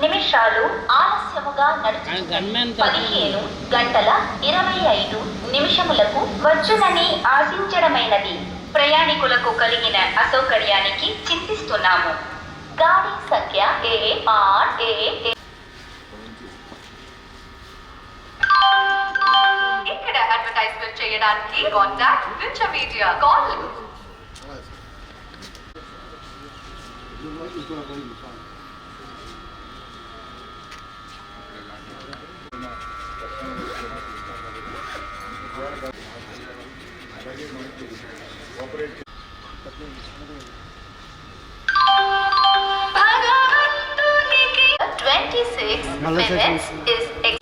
నిమిషాలు ఆలస్యముగా నడుచు పదిహేను గంటల ఇరవై ఐదు నిమిషములకు వచ్చునని ఆశించడమైనది. ప్రయాణికులకు కలిగిన అసౌకర్యానికి చింతిస్తున్నాము. గాడి సంఖ్య ఏ ఆర్ ఏ ఏ. ఇక్కడ అడ్వర్టైజ్మెంట్ చేయడానికి కాంటాక్ట్ వించ media call భగవంతునికి 26 minutes is ex-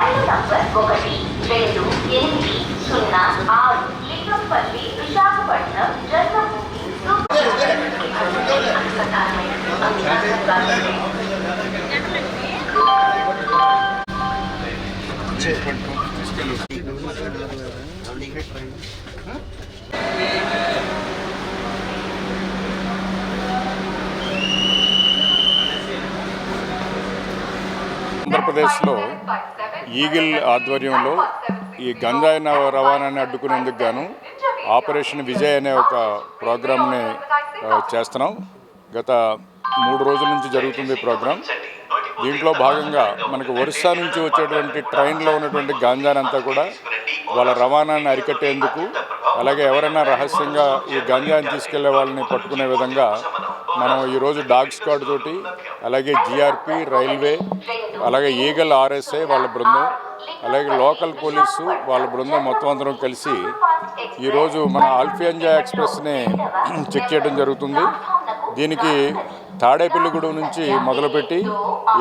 rail number ఒకటి రెండు ఎనిమిది సున్నా ఆరు లింగంపల్లి ఆంధ్రప్రదేశ్లో ఈగిల్ ఆధ్వర్యంలో ఈ గంజాయి నవ- రవాణాని అడ్డుకునేందుకు గాను ఆపరేషన్ విజయ్ అనే ఒక ప్రోగ్రామ్ని చేస్తున్నాం. గత మూడు రోజుల నుంచి జరుగుతుంది ఈ ప్రోగ్రాం. దీంట్లో భాగంగా మనకు ఒరిస్సా నుంచి వచ్చేటువంటి ట్రైన్లో ఉన్నటువంటి గాంజానంతా కూడా వాళ్ళ రవాణాన్ని అరికట్టేందుకు అలాగే ఎవరైనా రహస్యంగా ఈ గాంజాని తీసుకెళ్ళే వాళ్ళని పట్టుకునే విధంగా మనం ఈరోజు డాగ్ స్క్వాడ్ తోటి అలాగే జిఆర్పి రైల్వే అలాగే ఈగల్ ఆర్ఎస్ఐ వాళ్ళ బృందం అలాగే లోకల్ పోలీసు వాళ్ళ బృందం మొత్తం అందరం కలిసి ఈరోజు మన ఆల్ఫియంజా ఎక్స్ప్రెస్ని చెక్ చేయడం జరుగుతుంది. దీనికి తాడేపల్లిగూడెం నుంచి మొదలుపెట్టి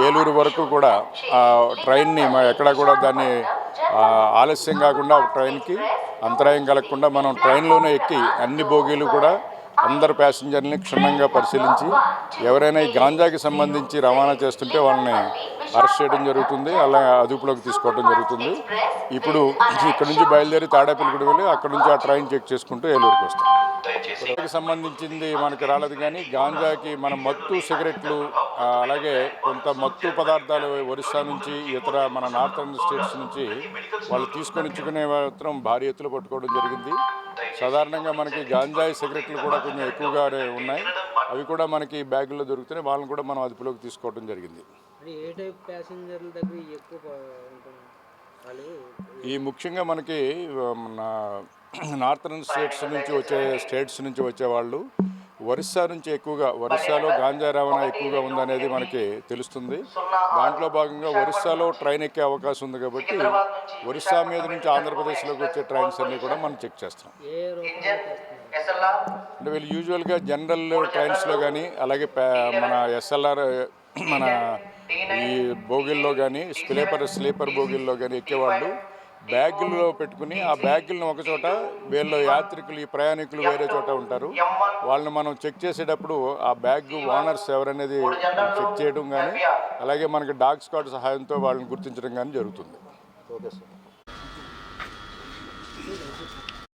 ఏలూరు వరకు కూడా ఆ ట్రైన్ని ఎక్కడా కూడా దాన్ని ఆలస్యం కాకుండా ట్రైన్కి అంతరాయం కలగకుండా మనం ట్రైన్లోనే ఎక్కి అన్ని బోగీలు కూడా అందరు ప్యాసింజర్ని క్షుణ్ణంగా పరిశీలించి ఎవరైనా ఈ గాంజాకి సంబంధించి రవాణా చేస్తుంటే వాళ్ళని అరెస్ట్ చేయడం జరుగుతుంది అలా అదుపులోకి తీసుకోవడం జరుగుతుంది. ఇప్పుడు ఇక్కడ నుంచి బయలుదేరి తాడేపల్లిగూడ వెళ్ళి అక్కడ నుంచి ఆ ట్రైన్ చెక్ చేసుకుంటూ ఏలూరుకి వస్తాం. సంబంధించింది మనకి రాలేదు కానీ గాంజాకి మన మత్తు సిగరెట్లు అలాగే కొంత మత్తు పదార్థాలు ఒరిస్సా నుంచి ఇతర మన నార్థన్ స్టేట్స్ నుంచి వాళ్ళు తీసుకొని ఇచ్చుకునే మాత్రం భారీ ఎత్తులు పట్టుకోవడం జరిగింది. సాధారణంగా మనకి గాంజాయి సిగరెట్లు కూడా కొంచెం ఎక్కువగానే ఉన్నాయి. అవి కూడా మనకి బ్యాగుల్లో దొరుకుతున్నాయి వాళ్ళని కూడా మనం అదుపులోకి తీసుకోవడం జరిగింది. అంటే ఏ టైప్ ప్యాసింజర్ల దగ్గర ఎక్కువ ప- ఉంటుంది? వాళ్ళు ఈ ముఖ్యంగా మనకి నార్థన్ స్టేట్స్ నుంచి వచ్చే స్టేట్స్ నుంచి వచ్చే వాళ్ళు ఒరిస్సా నుంచి ఎక్కువగా ఒరిస్సాలో గాంజా రవాణా ఎక్కువగా ఉందనేది మనకి తెలుస్తుంది. దాంట్లో భాగంగా ఒరిస్సాలో ట్రైన్ ఎక్కే అవకాశం ఉంది కాబట్టి ఒరిస్సా మీద నుంచి ఆంధ్రప్రదేశ్లోకి వచ్చే ట్రైన్స్ అన్నీ కూడా మనం చెక్ చేస్తాం అంటే వీళ్ళు యూజువల్గా జనరల్ ట్రైన్స్లో కానీ అలాగే మన ఎస్ఎల్ఆర్ మన ఈ బోగిల్లో కానీ స్లీపర్ స్లీపర్ బోగిల్లో కానీ ఎక్కేవాళ్ళు బ్యాగుల్లో పెట్టుకుని ఆ బ్యాగులను ఒకచోట వీళ్ళ యాత్రికులు ఈ ప్రయాణికులు వేరే చోట ఉంటారు. వాళ్ళని మనం చెక్ చేసేటప్పుడు ఆ బ్యాగ్ ఓనర్స్ ఎవరనేది చెక్ చేయడం కానీ అలాగే మనకి డాగ్ కార్డ్ సహాయంతో వాళ్ళని గుర్తించడం కానీ జరుగుతుంది. Okay sir.